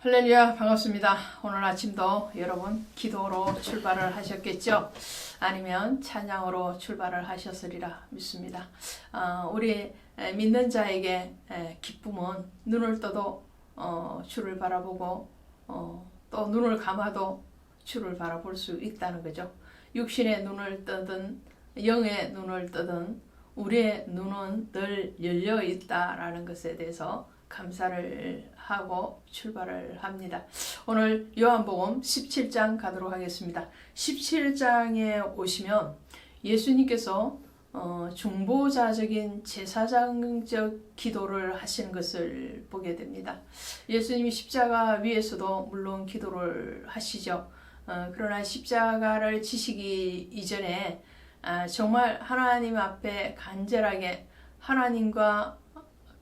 할렐루야 반갑습니다. 오늘 아침도 여러분 기도로 출발을 하셨겠죠? 아니면 찬양으로 출발을 하셨으리라 믿습니다. 어, 우리 에, 믿는 자에게 에, 기쁨은 눈을 떠도 어, 주를 바라보고 어, 또 눈을 감아도 주를 바라볼 수 있다는 거죠. 육신의 눈을 뜨든 영의 눈을 뜨든 우리의 눈은 늘 열려 있다라는 것에 대해서 감사를 하고 출발을 합니다. 오늘 요한복음 17장 가도록 하겠습니다. 17장에 오시면 예수님께서 어, 중보자적인 제사장적 기도를 하시는 것을 보게 됩니다. 예수님이 십자가 위에서도 물론 기도를 하시죠. 어, 그러나 십자가를 지시기 이전에 아, 정말 하나님 앞에 간절하게 하나님과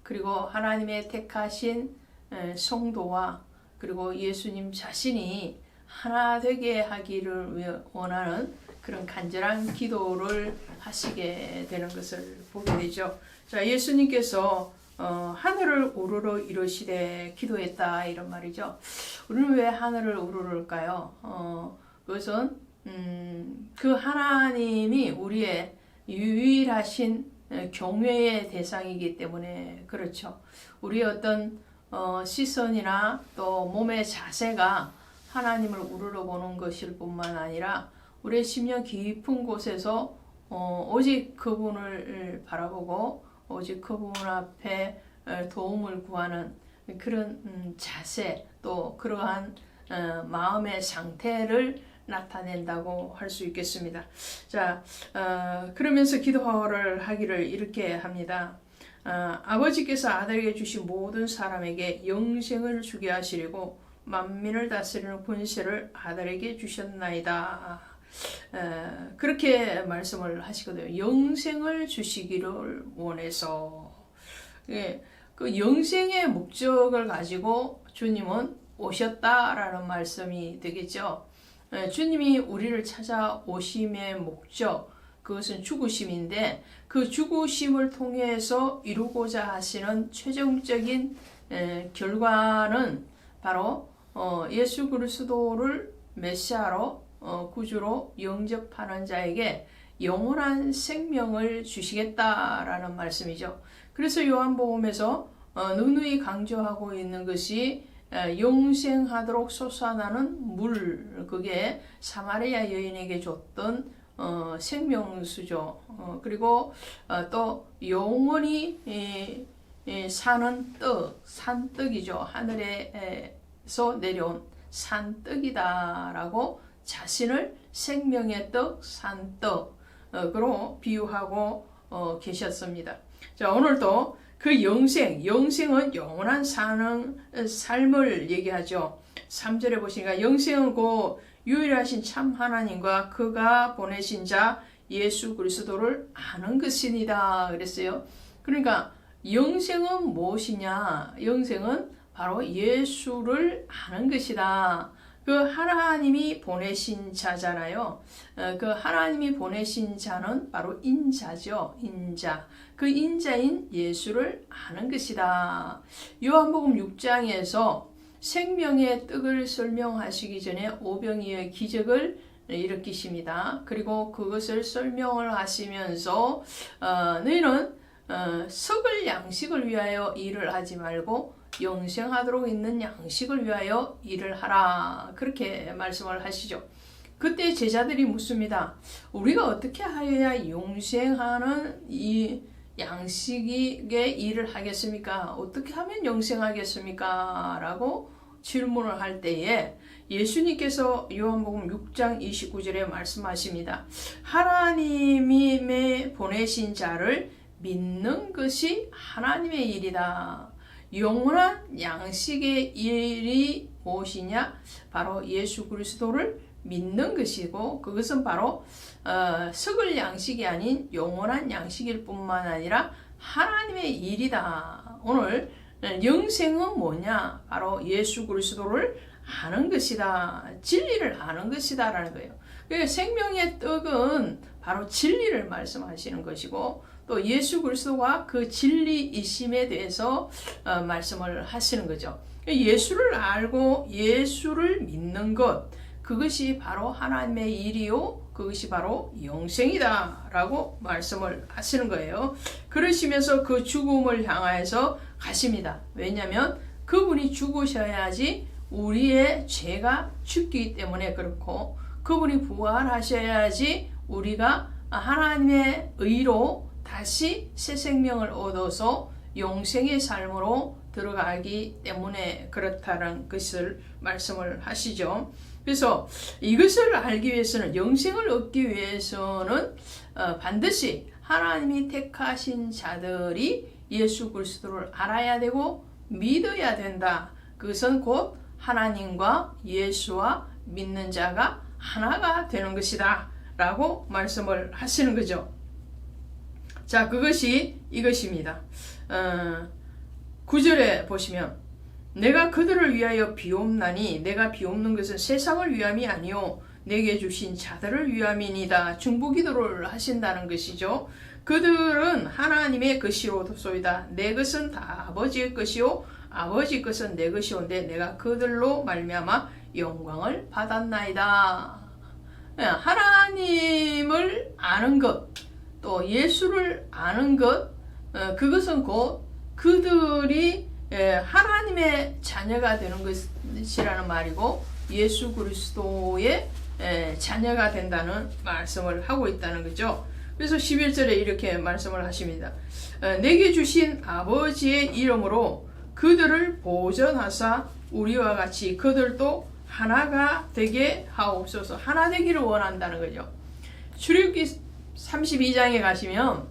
그리고 하나님의 택하신 에, 성도와 그리고 예수님 자신이 하나 되게 하기를 위- 원하는 그런 간절한 기도를 하시게 되는 것을 보게 되죠. 자, 예수님께서 어, 하늘을 우러러 이르시되 기도했다 이런 말이죠. 우리는 왜 하늘을 우러를까요? 어, 그것은 음, 그 하나님이 우리의 유일하신 에, 경외의 대상이기 때문에 그렇죠. 우리의 어떤 어, 시선이나 또 몸의 자세가 하나님을 우러러 보는 것일 뿐만 아니라 우리의 심령 깊은 곳에서 어, 오직 그분을 바라보고 오직 그분 앞에 어, 도움을 구하는 그런 음, 자세 또 그러한 어, 마음의 상태를 나타낸다고 할 수 있겠습니다. 자, 어, 그러면서 기도를 하기를 이렇게 합니다. 아, 아버지께서 아들에게 주신 모든 사람에게 영생을 주게 하시려고 만민을 다스리는 권세를 아들에게 주셨나이다. 에, 그렇게 말씀을 하시거든요. 영생을 주시기를 원해서 예, 그 영생의 목적을 가지고 주님은 오셨다라는 말씀이 되겠죠. 에, 주님이 우리를 찾아오심의 목적 그것은 죽으심인데 그 죽으심을 통해서 이루고자 하시는 최종적인 에, 결과는 바로 어, 예수 그리스도를 메시아로 어, 구주로 영접하는 자에게 영원한 생명을 주시겠다라는 말씀이죠. 그래서 요한복음에서 어, 누누이 강조하고 있는 것이 에, 영생하도록 솟아나는 물 그게 사마리아 여인에게 줬던 어, 생명수죠. 어, 그리고 어, 또 영원히 에, 에, 사는 떡, 산떡이죠. 하늘에서 내려온 산떡이다라고 자신을 생명의 떡, 산떡으로 비유하고 어, 계셨습니다. 자, 오늘도 그 영생, 영생은 영원한 사는 삶을 얘기하죠. 3절에 보시니까 영생은 곧 유일하신 참 하나님과 그가 보내신 자 예수 그리스도를 아는 것이니다 그랬어요. 그러니까 영생은 무엇이냐? 영생은 바로 예수를 아는 것이다. 그 하나님이 보내신 자잖아요. 어, 그 하나님이 보내신 자는 바로 인자죠. 인자. 그 인자인 예수를 아는 것이다. 요한복음 6장에서 생명의 떡을 설명하시기 전에 오병이의 기적을 일으키십니다. 그리고 그것을 설명을 하시면서 어, 너희는 어, 썩을 양식을 위하여 일을 하지 말고 영생하도록 있는 양식을 위하여 일을 하라. 그렇게 말씀을 하시죠. 그때 제자들이 묻습니다. 우리가 어떻게 하여야 영생하는 이 양식의 일을 하겠습니까? 어떻게 하면 영생하겠습니까? 라고 질문을 할 때에 예수님께서 요한복음 6장 29절에 말씀하십니다. 하나님이 보내신 자를 믿는 것이 하나님의 일이다. 영원한 양식의 일이 무엇이냐? 바로 예수 그리스도를 믿는 것이고 그것은 바로 어, 썩을 양식이 아닌 영원한 양식일 뿐만 아니라 하나님의 일이다. 오늘 영생은 뭐냐? 바로 예수 그리스도를 아는 것이다. 진리를 아는 것이다 라는 거예요. 그 생명의 떡은 바로 진리를 말씀하시는 것이고 또 예수 그리스도가 그 진리이심에 대해서 어, 말씀을 하시는 거죠. 예수를 알고 예수를 믿는 것 그것이 바로 하나님의 일이요 그것이 바로 영생이다라고 말씀을 하시는 거예요. 그러시면서 그 죽음을 향하여서 가십니다. 왜냐하면 그분이 죽으셔야지 우리의 죄가 죽기 때문에 그렇고 그분이 부활하셔야지 우리가 하나님의 의로 다시 새 생명을 얻어서 영생의 삶으로 들어가기 때문에 그렇다는 것을 말씀을 하시죠. 그래서 이것을 알기 위해서는 영생을 얻기 위해서는 어, 반드시 하나님이 택하신 자들이 예수 그리스도를 알아야 되고 믿어야 된다. 그것은 곧 하나님과 예수와 믿는 자가 하나가 되는 것이다. 라고 말씀을 하시는 거죠. 자, 그것이 이것입니다. 어, 9절에 보시면 내가 그들을 위하여 비옵나니 내가 비옵는 것은 세상을 위함이 아니요 내게 주신 자들을 위함이니다. 중보기도를 하신다는 것이죠. 그들은 하나님의 것이로소이다. 내 것은 다 아버지의 것이요 아버지 것은 내 것이온데 내가 그들로 말미암아 영광을 받았나이다. 예, 하나님을 아는 것, 또 예수를 아는 것, 어, 그것은 곧 그들이 예, 하나님의 자녀가 되는 것이라는 말이고 예수 그리스도의 예, 자녀가 된다는 말씀을 하고 있다는 거죠. 그래서 11절에 이렇게 말씀을 하십니다. 어, 내게 주신 아버지의 이름으로 그들을 보전하사 우리와 같이 그들도 하나가 되게 하옵소서. 하나 되기를 원한다는 거죠. 출애굽기 32장에 가시면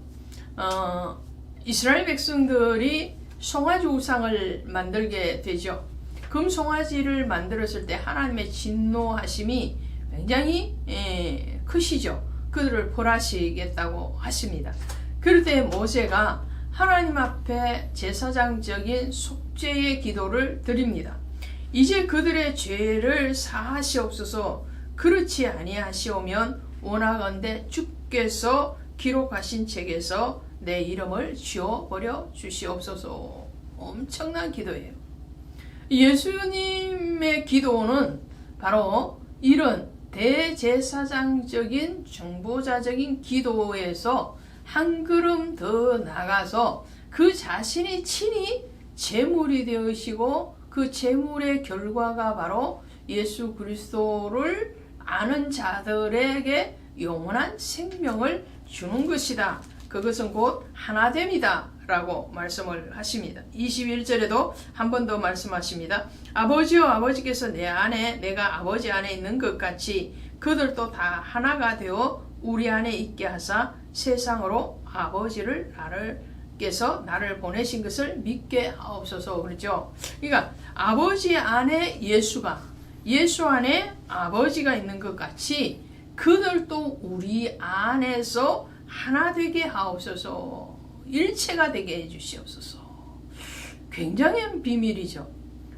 어, 이스라엘 백성들이 송아지 우상을 만들게 되죠. 금 송아지를 만들었을 때 하나님의 진노하심이 굉장히 예, 크시죠. 그들을 벌하시겠다고 하십니다. 그럴 때 모세가 하나님 앞에 제사장적인 속죄의 기도를 드립니다. 이제 그들의 죄를 사하시옵소서 그렇지 아니하시오면 원하건대 주께서 기록하신 책에서 내 이름을 지워버려 주시옵소서 엄청난 기도예요. 예수님의 기도는 바로 이런 대제사장적인 중보자적인 기도에서 한 걸음 더 나가서 그 자신이 친히 제물이 되으시고 그 제물의 결과가 바로 예수 그리스도를 아는 자들에게 영원한 생명을 주는 것이다. 그것은 곧 하나됨이다. 라고 말씀을 하십니다. 21절에도 한 번 더 말씀하십니다. 아버지여 아버지께서 내 안에 내가 아버지 안에 있는 것 같이 그들도 다 하나가 되어 우리 안에 있게 하사 세상으로 아버지를 나를 께서 나를 보내신 것을 믿게 하옵소서 그러죠. 그러니까 아버지 안에 예수가 예수 안에 아버지가 있는 것 같이 그들도 우리 안에서 하나 되게 하옵소서 일체가 되게 해주시옵소서 굉장한 비밀이죠.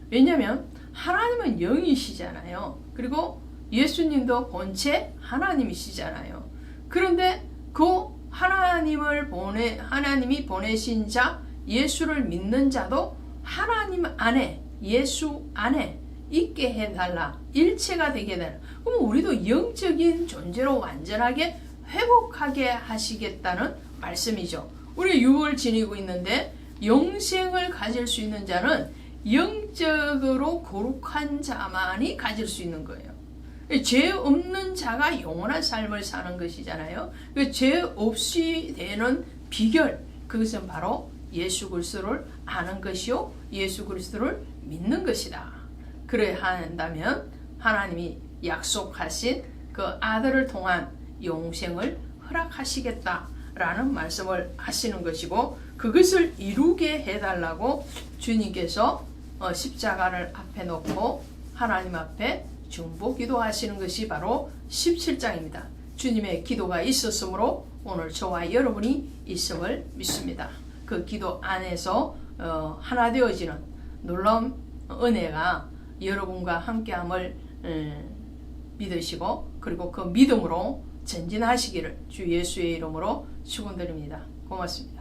왜냐하면 하나님은 영이시잖아요. 그리고 예수님도 본체 하나님이시잖아요. 그런데 그 하나님을 보내 하나님이 보내신 자 예수를 믿는 자도 하나님 안에 예수 안에 있게 해달라 일체가 되게 해달라 그럼 우리도 영적인 존재로 완전하게 회복하게 하시겠다는 말씀이죠 우리 6월 지니고 있는데 영생을 가질 수 있는 자는 영적으로 거룩한 자만이 가질 수 있는 거예요 죄 없는 자가 영원한 삶을 사는 것이잖아요. 그죄 없이 되는 비결 그것은 바로 예수 그리스도를 아는 것이요 예수 그리스도를 믿는 것이다. 그래야 한다면 하나님이 약속하신 그 아들을 통한 영생을 허락하시겠다라는 말씀을 하시는 것이고 그것을 이루게 해달라고 주님께서 어, 십자가를 앞에 놓고 하나님 앞에 중보 기도하시는 것이 바로 17장입니다. 주님의 기도가 있었으므로 오늘 저와 여러분이 있음을 믿습니다. 그 기도 안에서 어, 하나 되어지는 놀라운 은혜가 여러분과 함께함을 음, 믿으시고 그리고 그 믿음으로 전진하시기를 주 예수의 이름으로 축원드립니다. 고맙습니다.